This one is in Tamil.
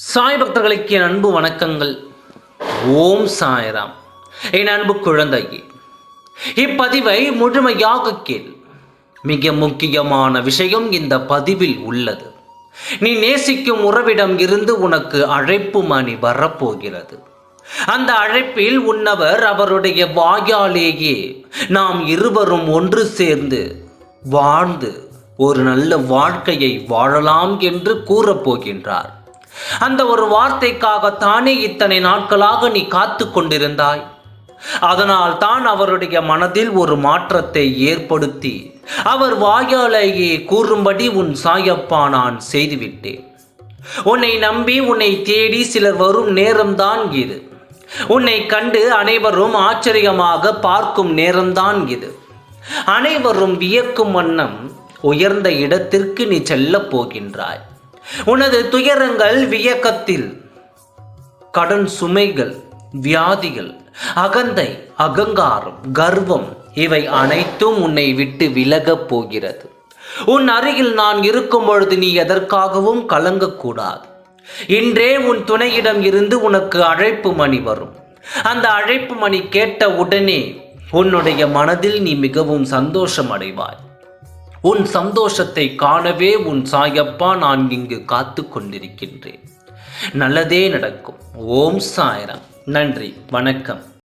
சாய் பக்தர்களுக்கு என் அன்பு வணக்கங்கள். ஓம் சாய்ராம். என் அன்பு குழந்தையே இப்பதிவை முழுமையாக கேள். மிக முக்கியமான விஷயம் இந்த பதிவில் உள்ளது. நீ நேசிக்கும் உறவிடம் இருந்து உனக்கு அழைப்பு மணி வரப்போகிறது. அந்த அழைப்பில் உன்னவர் அவருடைய வாயாலேயே நாம் இருவரும் ஒன்று சேர்ந்து வாழ்ந்து ஒரு நல்ல வாழ்க்கையை வாழலாம் என்று கூறப்போகின்றார். அந்த ஒரு வார்த்தைக்காகத்தானே இத்தனை நாட்களாக நீ காத்து கொண்டிருந்தாய் அதனால் தான் அவருடைய மனதில் ஒரு மாற்றத்தை ஏற்படுத்தி அவர் வாயாலேயே கூறும்படி உன் சாயப்பா நான் செய்துவிட்டேன். உன்னை நம்பி உன்னை தேடி சிலர் வரும் நேரம்தான் இது. உன்னை கண்டு அனைவரும் ஆச்சரியமாக பார்க்கும் நேரம்தான் இது. அனைவரும் வியக்கும் வண்ணம் உயர்ந்த இடத்திற்கு நீ செல்லப் போகின்றாய். உனது துயரங்கள் வியக்கத்தில் கடன் சுமைகள் வியாதிகள் அகந்தை அகங்காரம் கர்வம் இவை அனைத்தும் உன்னை விட்டு விலகப் போகிறது. உன் அருகில் நான் இருக்கும் பொழுது நீ எதற்காகவும் கலங்கக்கூடாது. இன்றே உன் துணையிடம் இருந்து உனக்கு அழைப்பு மணி வரும். அந்த அழைப்பு மணி கேட்ட உடனே உன்னுடைய மனதில் நீ மிகவும் சந்தோஷம் அடைவாய். உன் சந்தோஷத்தை காணவே உன் சாயப்பா நான் இங்கு காத்து கொண்டிருக்கின்றேன். நல்லதே நடக்கும். ஓம் சாயரம். நன்றி. வணக்கம்.